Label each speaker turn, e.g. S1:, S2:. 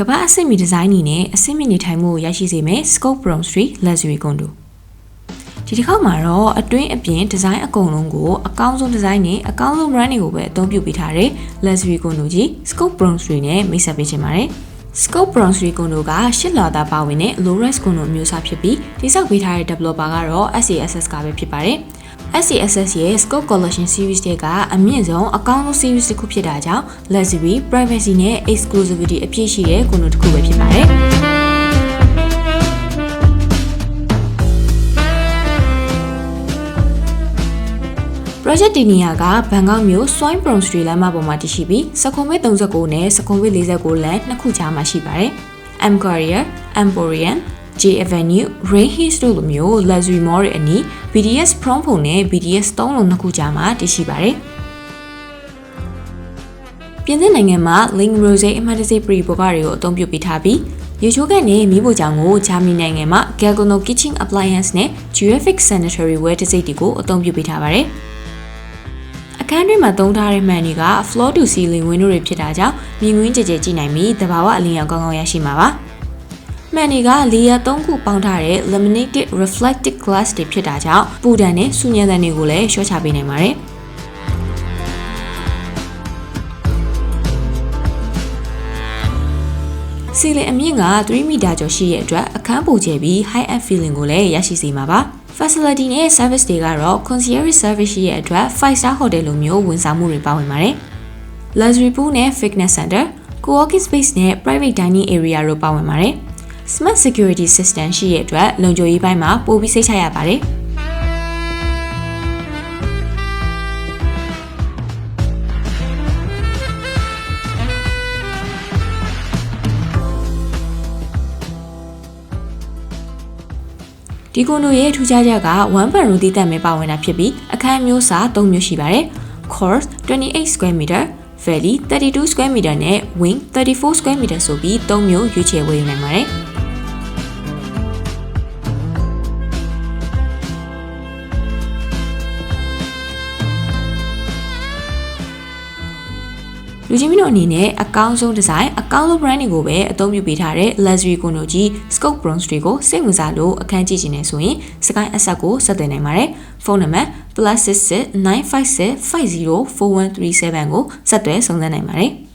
S1: ကမ္ဘာအဆင့်မီဒီဇိုင်းအနေနဲ့အဆင့်မြင့်နေထိုင်မှုကိုရရှိစေမယ့် Scope Brown Street Luxury Condo ဒီတစ်ခေါက်မှာတော့အတွင်းအပြင်ဒီဇိုင်းအကုန်လုံးကိုအကောင်းဆုံးဒီဇိုင်းနဲ့အကောင်းဆုံး brand တွေကိုပဲအသုံးပြုပေးထားတဲ့ Luxury Condo ကြီး Scope Brown Street နဲ့မိတ်ဆက်ပေးချင်ပါတယ်။ Scope Brown Street Condo ကရှစ်လာတာပါဝင်တဲ့ low rise condo အမျိုးအစားဖြစ်ပြီးတိစောက်ပေးထားတဲ့ developer ကတော့ SASS ကပဲဖြစ်ပါတယ်။ SCSS ရဲ့ Scope Collection Series တွေကအမြင့်ဆုံးအကောင်းဆုံး series တစ်ခုဖြစ်တာကြောင့် luxury, privacy နဲ့ exclusivity အပြည့်ရှိတဲ့ condo တစ်ခုပဲဖြစ်ပါတယ်။ project ဒီနေရာကဘန်ကောက်မြို့ Swine Brown Street လမ်းမပေါ်မှာတည်ရှိပြီးစကွန်ဝေး39နဲ့စကွန်ဝေး49လမ်းနှစ်ခုကြားမှာရှိပါတယ်။ M Courier, Emporium, J Avenue, Rain Hills တို့လိုမျိုး luxury mall တွေအနီး BDS Prom ဖုန်နဲ့ BDS 3လုံးနှစ်ခုကြားမှာတည်ရှိပါတယ်။ပြင်သစ်နိုင်ငံမှာ Link Rose အမှတ်တံဆိပ်ပရိဘောဂတွေကိုအသုံးပြုပေးထားပြီးရေချိုးကန်နဲ့မိဖို့ကြောင့်ကိုဂျာမနီနိုင်ငံမှာ Galgano Kitchen Appliance နဲ့ Geofic Sanitary Ware တံဆိပ်တွေကိုအသုံးပြုပေးထားပါတယ်။အခန်းတွင်းမှာသုံးထားတဲ့မှန်တွေက floor to ceiling window တွေဖြစ်တာကြောင့်မြင်ကွင်းကြကြကြည့်နိုင်ပြီးသဘာဝအလင်းရောင်ကောင်းကောင်းရရှိမှာပါ။ မှန်တွေက layer 3ခုပေါင်းထားတဲ့ laminated reflective glass တွေဖြစ်တာကြောင့်ပူဒဏ်နဲ့ဆူညံတန်တွေကိုလည်းလျှော့ချပေးနိုင်ပါတယ်။စီလင်အမြင့်က3မီတာကျော်ရှိတဲ့အတွက်အခန်းပူကျယ်ပြီး high end feeling ကိုလည်းရရှိစေမှာပါ။ facility နဲ့ service တွေကတော့ concierge service ရှိတဲ့အတွက်5 star hotel လိုမျိုးဝန်ဆောင်မှုတွေပါဝင်ပါတယ်။ luxury pool နဲ့ fitness center, co-working space နဲ့ private dining area တို့ပါဝင်ပါတယ်။ smart security system ရှိတဲ့အတွက်လုံခြုံရေးပိုင်းမှာပိုပြီးစိတ်ချရပါတယ်။ဒီကွန်ဒိုရဲ့ထူးခြားချက်က1 bedroom တည်တံ့မဲ့ပါဝင်တာဖြစ်ပြီးအခန်းမျိုးစာ3မျိုးရှိပါတယ်။ course 28 square meter, valley 32 square meter နဲ့ wing 34 square meter ဆိုပြီး3မျိုးရွေးချယ်ဝယ်ယူနိုင်ပါတယ်။ လူချင်းမင်းတို့အနေနဲ့အကောင်းဆုံးဒီဇိုင်းအကောင်းဆုံး brand တွေကိုပဲအသုံးပြုပေးထားတဲ့ luxury ကွန်ဒိုကြီး Scope Bronze တွေကိုစိတ်ဝင်စားလို့အခန်းကြည့်နေဆိုရင် Sky Asset ကိုဆက်သွယ်နိုင်ပါတယ်။ဖုန်းနံပါတ် +66 956 504137ကိုဆက်သွယ်စုံစမ်းနိုင်ပါတယ်။